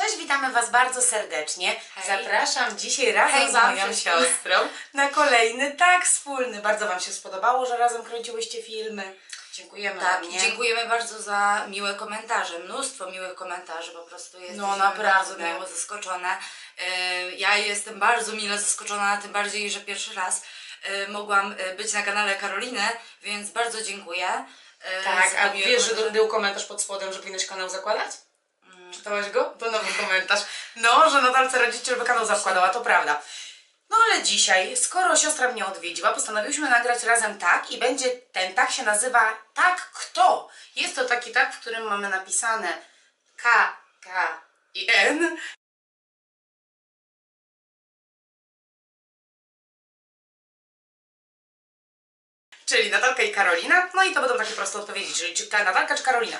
Cześć, witamy Was bardzo serdecznie. Hej. Zapraszam dzisiaj razem Hej z moją siostrą na kolejny tak wspólny. Bardzo Wam się spodobało, że razem kręciłyście filmy. Dziękujemy Tak, Wam, nie? dziękujemy bardzo za miłe komentarze, mnóstwo miłych komentarzy, po prostu jesteśmy No, naprawdę. bardzo miło zaskoczone. E, Ja jestem bardzo mile zaskoczona, tym bardziej, że pierwszy raz e, mogłam e, być na kanale Karoliny, więc bardzo dziękuję. e, Tak, za a miłe wiesz, że komentarze. był komentarz pod spodem, że powinnaś kanał zakładać? Czytałaś go? To nowy komentarz. No, że Natalce radzicie, żeby kanał zakładała, to prawda. No ale dzisiaj, skoro siostra mnie odwiedziła, postanowiłyśmy nagrać razem tak i będzie ten tak się nazywa Tak Kto. Jest to taki tak, w którym mamy napisane K, K i N. Czyli Natalka i Karolina. No i to będą takie proste odpowiedzi, czyli czy Ka- Natalka czy Karolina.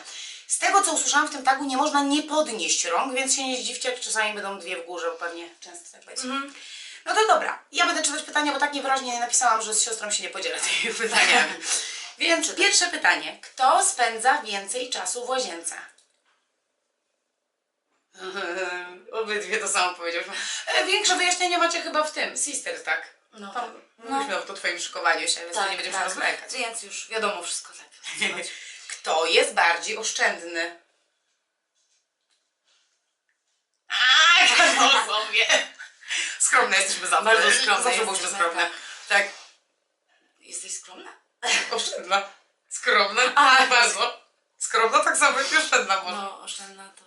Z tego co usłyszałam w tym tagu nie można nie podnieść rąk, więc się nie zdziwcie, jak czasami będą dwie w górze, bo pewnie często tak będzie. No to dobra, ja będę czytać pytania, bo tak niewyraźnie nie napisałam, że z siostrą się nie podzielę tymi pytaniami. Więc pierwsze pytanie. Kto spędza więcej czasu w łazience? Obydwie to samo powiedziałyśmy. E, Większe wyjaśnienie macie chyba w tym, Sister, tak? No, Tam no. mówiliśmy o to twoim szykowaniu się, więc to nie będziemy się rozmlekać. Więc już wiadomo wszystko tak. Kto jest bardziej oszczędny? No sobie. Skromne jesteśmy zawsze. Bardzo skromne Zawsze byliśmy skromne. Tak. Jesteś skromna? Oszczędna. Skromna. A, bardzo. Skromna tak samo jak oszczędna może. No, oszczędna to...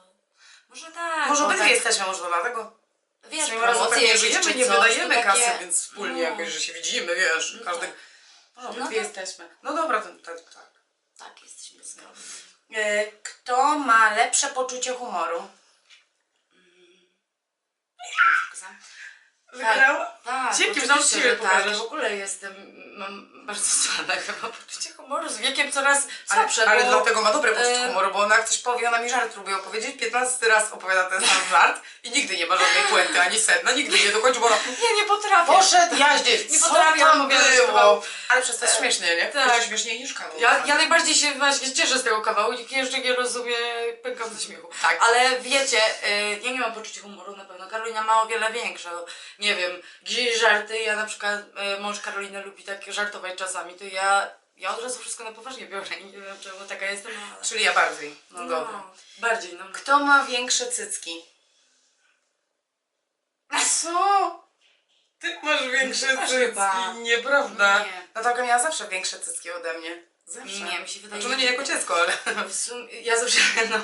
Może tak. może no obydwie tak. jesteśmy, może dlatego. Wiesz, tak promocje nie jakieś żyjemy, nie coś, wydajemy to kasy, takie- więc wspólnie no. jakoś, że się widzimy, wiesz, No każdy... tak. Może No obydwie to- jesteśmy. No dobra, to tak, tak. Tak, jesteśmy skromni. E, Kto ma lepsze poczucie humoru? Wygrała? Tak, Dzięki, oczywiście, znam siebie że tak. W ogóle jestem, mam bardzo słabe chyba poczucie humoru. Z wiekiem coraz Ale, słabsze, ale bo... dlatego ma dobre poczucie e, humoru, bo ona jak coś powie, ona mi żart próbuje opowiedzieć, 15 raz opowiada ten sam żart i nigdy nie ma żadnej puenty ani sedna, nigdy nie dokończy, bo ona Ja nie potrafię. poszedł jaździć, Nie potrafię tam było? Ale przez to jest śmiesznie, nie? Tak. Jeszcze śmieszniej niż kawał. Ja, ja najbardziej się właśnie cieszę z tego kawału, nikt jeszcze nie rozumie, pękam ze śmiechu. Tak. Ale wiecie, y, ja nie mam poczucia humoru na pewno. Karolina ma o wiele większe. Nie wiem, gdzieś żarty, ja na przykład, y, mąż Karoliny lubi tak żartować czasami, to ja, ja od razu wszystko na poważnie biorę i nie wiem czemu taka jestem. no, ale- Czyli ja bardziej. No, dobra. Bardziej, no. Kto ma większe cycki? Co? Ty masz większe Ty masz cycki, chyba. nieprawda. Nie. Natalka miała zawsze większe cycki ode mnie. Zawsze. Nie, mi się wydaje, Znaczy, no nie jako dziecko, ale... W sumie, ja zawsze, no.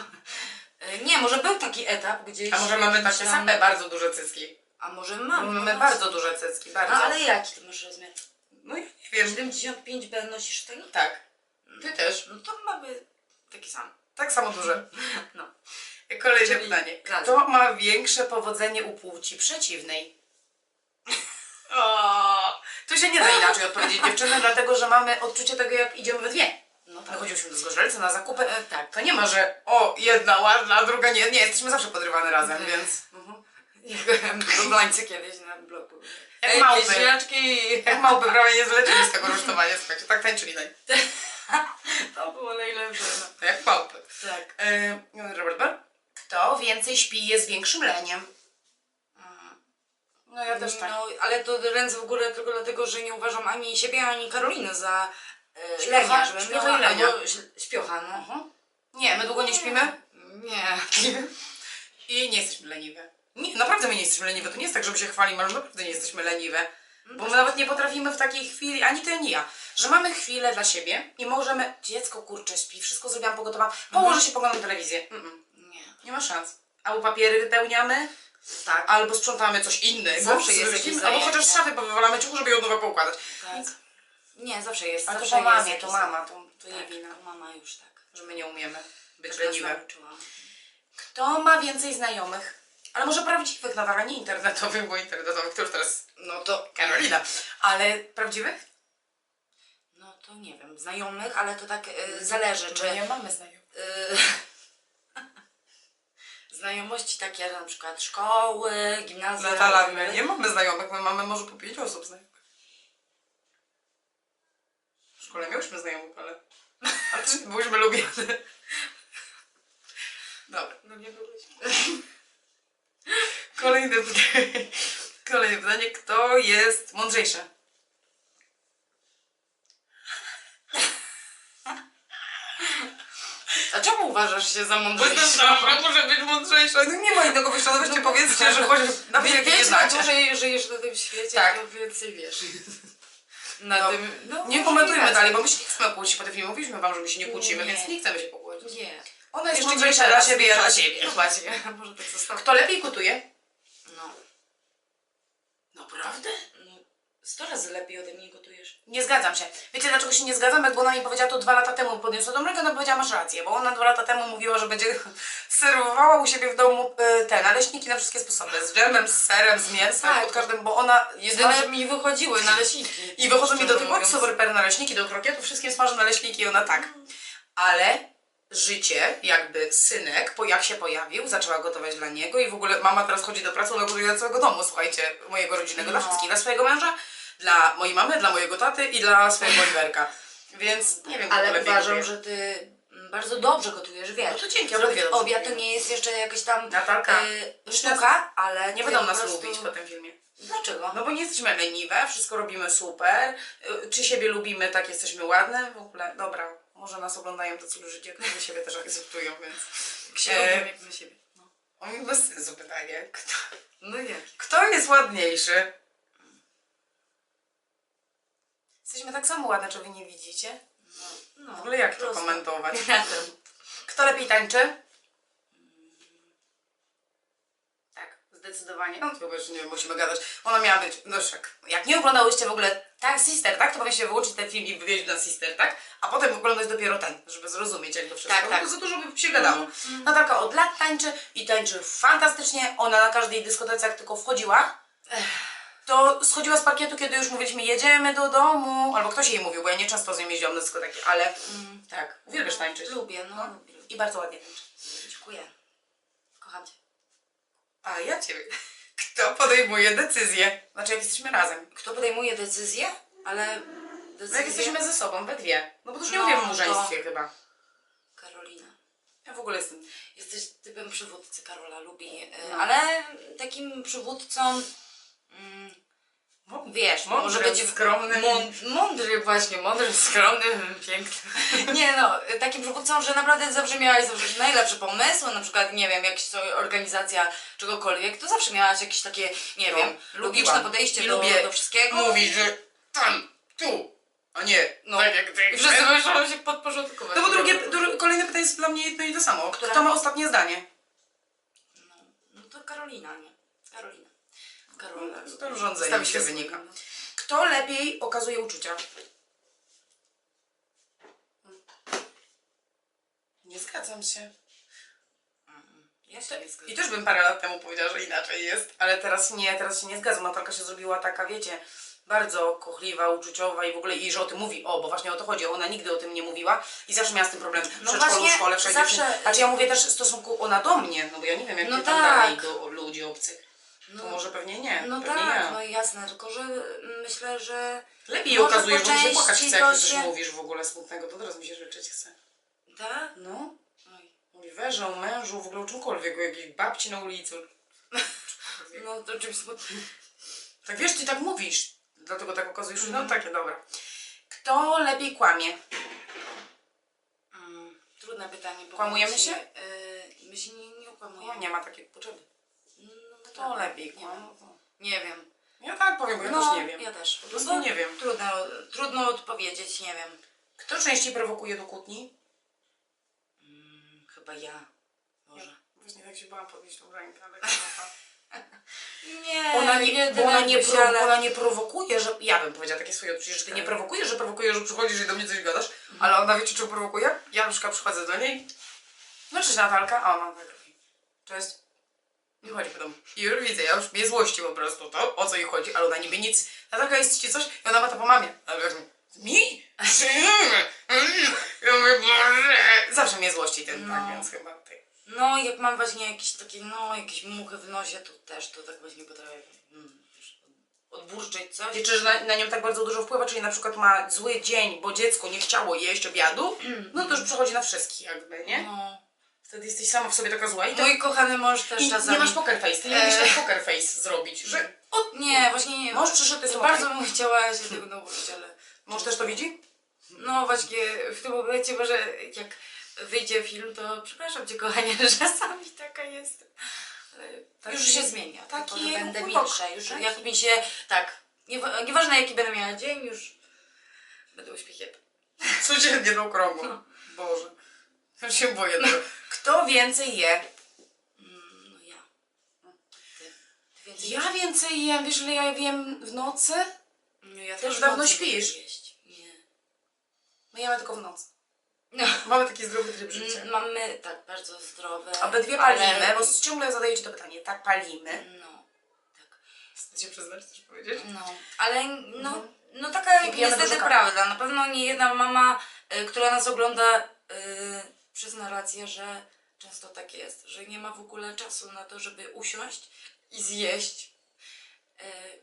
Y, Nie, może był taki etap gdzieś. A może mamy takie same bardzo duże cycki? A może Bo mam. mamy no. bardzo duże cycki, bardzo. No ale jaki ty masz rozmiar? No nie wiem. 75B nosisz tego? Tak. Ty też. No to mamy taki sam. Tak samo duże. No. Kolejne Czyli pytanie. razem. Kto ma większe powodzenie u płci przeciwnej? O, tu się nie da inaczej odpowiedzieć dziewczyny, dlatego że mamy odczucie tego, jak idziemy we dwie. No tak. chodziliśmy do Zgorzelca na zakupy. E, tak. To nie ma, że o, jedna ładna, a druga nie. Nie, jesteśmy zawsze podrywane razem, Mhm. więc... Jak byłem w Blańce kiedyś na bloku. Jak Ej, małpy. Jak małpy prawie nie zleczyli z tego rusztowania, słuchajcie, tak tańczyli na To było najlepsze. No. To jak małpy. Tak. E, Robert? Kto więcej śpi jest większym leniem? No ja też tak. No, ale to ręce w górę tylko dlatego, że nie uważam ani siebie, ani Karoliny za e, Śpiocha? lenia, żebym Śpiocha miała, albo śpiocha, no. Mhm. Nie, my długo nie śpimy Nie. i nie jesteśmy leniwe. Nie, naprawdę my nie jesteśmy leniwe. To nie jest tak, żeby się chwalimy, ale naprawdę nie jesteśmy leniwe. Bo my nawet nie potrafimy w takiej chwili, ani ty, ani ja, że mamy chwilę dla siebie i możemy, dziecko kurczę śpi, wszystko zrobiłam, pogotowałam, położę się, poglądam telewizję. Mm-mm. Nie. Nie ma szans. Albo papiery wypełniamy, Tak. albo sprzątamy coś innego, Zawsze jest jakieś albo chociaż zajęcie. szafy powywalamy ciuchu, żeby ją nowe poukładać. Tak. Nie, zawsze jest. Ale to zawsze po mamie, jest to jakiś- mama, to, to jej Tak, wina, to mama już tak. że my nie umiemy być nas leniwe. nauczyła. Kto ma więcej znajomych? Ale może prawdziwych, Natala, nie internetowych, bo internetowych to już teraz, no to Karolina. Ale prawdziwych? No to nie wiem, znajomych, ale to tak e, zależy, czy... My nie mamy znajomych. e, znajomości takie na przykład szkoły, gimnazjum. Natala, my nie mamy znajomych, my mamy może po pięć osób znajomych. W szkole miałyśmy znajomych, ale... Ale byłyśmy lubiane. Dobra. No nie byłyśmy. Kolejne pytanie. Kolejne pytanie. Kto jest mądrzejszy? A czemu uważasz się za Bo mądrzejszą? jestem dobra, muszę być mądrzejsza. No nie ma innego wyjścia, no weźcie powiedzcie, że chociaż nawet jak nie Wiesz, na znacie. dłużej żyjesz na tym świecie, Tak. to więcej wiesz. Na No, tym, no, Nie może komentujmy racja. dalej, bo my się nie chcemy kłócić po tym filmie. Mówiliśmy wam, że my się nie kłócimy, Nie. więc nie chcemy się pokłócić. Nie. Ona jest Jeszcze mądrzejsza dla siebie, ja dla siebie. No właśnie, może tak zostało. Kto lepiej gotuje? Naprawdę? no. Sto razy lepiej ode mnie gotujesz. Nie zgadzam się. Wiecie dlaczego się nie zgadzam? Bo ona mi powiedziała to dwa lata temu, podniosła tą rękę, ona powiedziała masz rację, bo ona dwa lata temu mówiła, że będzie serwowała u siebie w domu e, te naleśniki na wszystkie sposoby. Z dżemem, z serem, z mięsem, Tak. pod każdym, bo ona Jedyne smaży- mi wychodziły naleśniki. I wychodzą mi do Szczerze tych mówiąc. per naleśniki, do krokietów, wszystkim smażę naleśniki i ona tak. Ale życie, jakby synek, po jak się pojawił, zaczęła gotować dla niego i w ogóle mama teraz chodzi do pracy, ona gotuje dla całego domu, słuchajcie, mojego rodzinnego, dla No. wszystkich, dla swojego męża, dla mojej mamy, dla mojego taty i dla swojego Oliverka. Więc nie wiem, Ale uważam, że ty bardzo dobrze gotujesz, wiesz. No to dzięki, Zrobić dobrze obiad to nie jest jeszcze jakaś tam Natalka, e, sztuka, ale Nie będą nas prostu- lubić po tym filmie. Dlaczego? No bo nie jesteśmy leniwe, wszystko robimy super. Y, Czy siebie lubimy, tak jesteśmy ładne? W ogóle, dobra, może nas oglądają tacy ludzie, którzy siebie też akceptują, więc... Jak się E, jak na siebie. No, Oj, bez sensu pytanie. Kto, no jak? kto jest ładniejszy? Jesteśmy tak samo ładne, czy wy nie widzicie? No, W ogóle jak to komentować? Kto lepiej tańczy? Tak, zdecydowanie. No to już nie musimy gadać. Ona miała być, no szek. Jak nie oglądałyście w ogóle tak Sister, tak? To powinniście wyłączyć ten film i wywieźć na Sister, tak? A potem oglądać dopiero ten, żeby zrozumieć jakby wszystko. Tak, tak. Bo za dużo by się gadało. Natalka od lat tańczy i tańczy fantastycznie. Ona na każdej dyskotece jak tylko wchodziła, to schodziła z parkietu, kiedy już mówiliśmy jedziemy do domu. Albo ktoś jej mówił, bo ja nie często z nią jeździłam na dyskoteki, ale tak, uwielbiasz tańczyć. Lubię, no. lubię, lubię. I bardzo ładnie tańczy. Dziękuję. Kocham cię. A ja ciebie. Kto podejmuje decyzję? Znaczy, jak jesteśmy razem. Kto podejmuje decyzję? Ale No decyzję... jak jesteśmy ze sobą, we dwie. No bo to już nie No, mówię w to- małżeństwie chyba. Karolina. Ja w ogóle jestem. Jesteś typem przywódcy, Karola lubi. e, No. Ale takim przywódcą... Mm, Wiesz, Mądry, może być skromny. Mąd, mądry właśnie, mądry, skromny, piękny. Nie no, takim przywódcą, że naprawdę zawsze miałaś zawsze najlepsze pomysły, na przykład, nie wiem, jakaś organizacja czegokolwiek, to zawsze miałaś jakieś takie, nie No, wiem, logiczne lubiłam. podejście I do, lubię do wszystkiego. Mówić, że tam, tu, a nie No. tak jak ty. I wszyscy muszą się podporządkować. No bo drugie, dru, kolejne pytanie jest dla mnie jedno i to samo. Które? Kto ma ostatnie zdanie? No, no to Karolina, nie? Karolina. Karola. No, to urządzenie Stawi się wynika. Kto lepiej okazuje uczucia? Nie zgadzam się. Ja się nie zgadzam. I też bym parę lat temu powiedziała, że inaczej jest, ale teraz nie, teraz się nie zgadzam. Natalka się zrobiła taka, wiecie, bardzo kochliwa, uczuciowa i w ogóle i że o tym mówi. O, bo właśnie o to chodzi. Ona nigdy o tym nie mówiła i zawsze miała z tym problem. W No przedszkolu, właśnie, w szkole, wszędzie. zawsze- Znaczy ja mówię też w stosunku ona do mnie, no bo ja nie wiem, jak No ty tam tak. dalej do ludzi obcych. No, To może pewnie nie. no pewnie tak, ja. no jasne, tylko że myślę, że Lepiej może bo mi się płakać chce, jak coś się- mówisz w ogóle smutnego, to teraz mi się życzyć chce. tak? No. Oj. Oliwerze, o mężu, w ogóle o czymkolwiek, o jakiejś babci na ulicy. No to czymś smutnym. Tak wiesz, ty tak mówisz, dlatego tak okazujesz, Mhm. no takie, dobra. Kto lepiej kłamie? Mm, trudne pytanie. Kłamujemy my się? Nie, yy, my się nie, nie No, okłamujemy. nie ma takiej potrzeby. No, naprawdę, lepiej nie wiem. Nie wiem. Ja tak powiem, bo ja no, też nie wiem. Ja też. Po prostu No, nie wiem. Trudno, trudno odpowiedzieć, nie wiem. Kto częściej prowokuje do kłótni? Mm, chyba ja. Może. Właśnie tak się bałam podnieść tą rękę, ale Nie, ona nie, bo ona nie, pro, ale- ona nie prowokuje, że... Ja bym powiedziała takie swoje odczucie, że ty nie Tak. prowokujesz, że prowokujesz, że przychodzisz i do mnie coś gadasz, ale ona wiecie, czego prowokuje? Ja na przykład przychodzę do niej, no cześć Natalka, a ona tak robi. Cześć. Nie chodzi potem. I już widzę, ja już mnie złości po prostu to, o co jej chodzi, ale ona niby nic. Natalka jest ci coś i ona ma to po mamie. Ale ja mówię, mi? Ja mówię, Boże. Zawsze mnie złości ten tak, No. więc chyba ty. No, jak mam właśnie jakieś takie, no, jakieś muchy w nosie, to też to tak właśnie potrafię mm, odburczyć coś. Wiecie, że na, na nią tak bardzo dużo wpływa, czyli na przykład ma zły dzień, bo dziecko nie chciało jeść obiadu, no to już przechodzi na wszystkich jakby, nie? No, Wtedy jesteś sama w sobie taka zła i to... Mój kochany mąż też I czasami... nie masz poker face, ty nie umiesz E. tak poker face zrobić, że... O, Nie, właśnie nie. Mąż przyszedł, jest Bardzo bym chciała się tego nauczyć, ale... Mąż też to widzi? No właśnie w tym momencie może jak wyjdzie film, to przepraszam cię kochanie, że czasami taka jestem. Ale Taki- już się zmienia. taki tylko, będę milsza. Już Taki. jak mi się. Tak. Niewa- nieważne jaki będę miała dzień, już będę uśmiechnięta. Codziennie do okrągło. No. Boże. Ja się boję tego. Kto więcej je? Mm, no ja. Ty. Więcej Ja więcej jem, wiesz ile ja wiem w nocy? No ja Ty już dawno nocy śpisz. lubię Jeść. Nie. My jemy tylko w nocy. No. Mamy taki zdrowy tryb życia. Mm, Mamy tak bardzo zdrowe. Obydwie ale- palimy, bo ciągle zadaję Ci to pytanie. Tak, palimy. No. Tak. Chcę się przyznać, coś powiedzieć? No, ale no, Mhm. no taka pijemy niestety dużo kawy. prawda. Na pewno nie jedna mama, y, która nas ogląda, przyzna rację, że często tak jest, że nie ma w ogóle czasu na to, żeby usiąść i zjeść.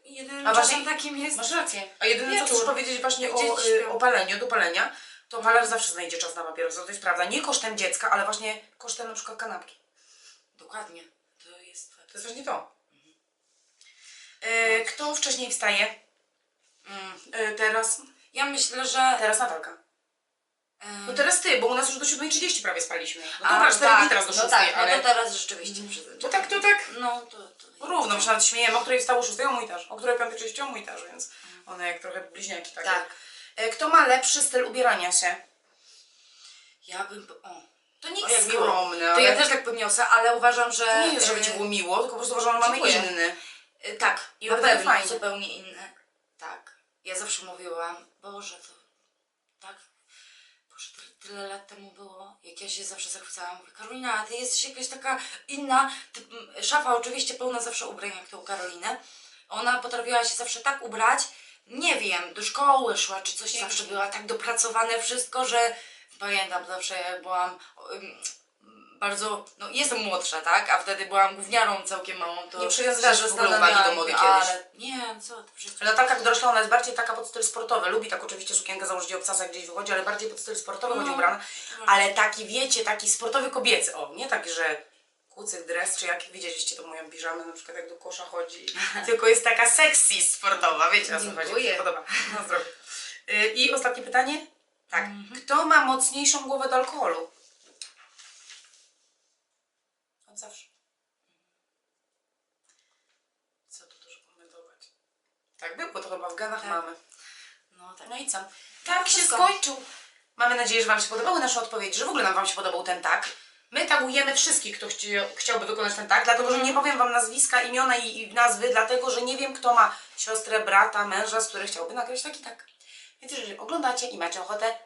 I jedynym A czasem właśnie- takim jest... Masz rację. A jedyne co Wieczór. chcesz powiedzieć właśnie o, Dzieci y, śpią. o paleniu, do palenia, to malarz zawsze znajdzie czas na papierosa, to jest prawda. Nie kosztem dziecka, ale właśnie kosztem na przykład kanapki. Dokładnie. To jest. To jest właśnie to. Y, kto wcześniej wstaje? Mm. Y, teraz? Ja myślę, że... Teraz Natalka. No teraz ty, bo u nas już do 7.30 prawie spaliśmy. No a, dobra, 4 tak, dni teraz do 6, no tak, ale... no to teraz rzeczywiście przyznam. To tak, to tak. No to... to Równo, my się nawet śmiejemy, o której wstało 6 o mój też, o której 5.30 o mój też, więc one jak trochę bliźniaki takie. Tak. E, Kto ma lepszy styl ubierania się? Ja bym... O. To nie jest skromne, To ja też tak podniosę, ale uważam, że... to nie jest, żeby ci było miło, tylko po prostu uważam, że mamy inny. Y, Tak, i na pewno zupełnie inne. Tak. Ja zawsze mówiłam, Boże, to tak, tyle, lat temu było, jak ja się zawsze zachwycałam. Mówię, Karolina, ty jesteś jakaś taka inna. Ty, szafa oczywiście pełna zawsze ubrań, jak tą Karolinę. Ona potrafiła się zawsze tak ubrać, nie wiem, do szkoły szła, czy coś, zawsze była tak dopracowane wszystko, że pamiętam zawsze, jak byłam... ym, bardzo, no jestem młodsza, tak? A wtedy byłam gówniarą całkiem małą, to Nie przywiązywałaś się w ogóle uwagi do mody kiedyś. Ale nie, co to przecież... Jak dorosła, ona jest bardziej taka pod styl sportowy. Lubi tak oczywiście sukienkę założyć i obcasać gdzieś wychodzi, ale bardziej pod styl sportowy chodzi No. ubrana. Ale taki, wiecie, taki sportowy kobiecy. O, nie taki, że kucyk dres, czy jak widzieliście to moją piżamę, na przykład jak do kosza chodzi. Tylko jest taka sexy sportowa, wiecie o co chodzi. Mi Dziękuję. podoba. Na zdrowie. Y, I ostatnie pytanie. Tak. Kto ma mocniejszą głowę do alkoholu? Od zawsze. Co tu dużo komentować? Tak było, to chyba w genach Tak. mamy. No tak. No i co? Tak się wszystko. skończył. Mamy nadzieję, że Wam się podobały nasze odpowiedzi, że w ogóle nam Wam się podobał ten tak. My tagujemy wszystkich, kto chci, chciałby wykonać ten tak, dlatego że nie powiem Wam nazwiska, imiona i, i nazwy, dlatego że nie wiem, kto ma siostrę, brata, męża, z który chciałby nagrać taki tak. Więc jeżeli oglądacie i macie ochotę,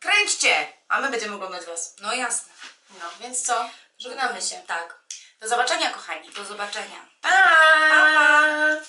kręćcie, a my będziemy oglądać Was. No jasne. No, więc co? Żegnamy się. Tak. Do zobaczenia, kochani. Do zobaczenia. Pa!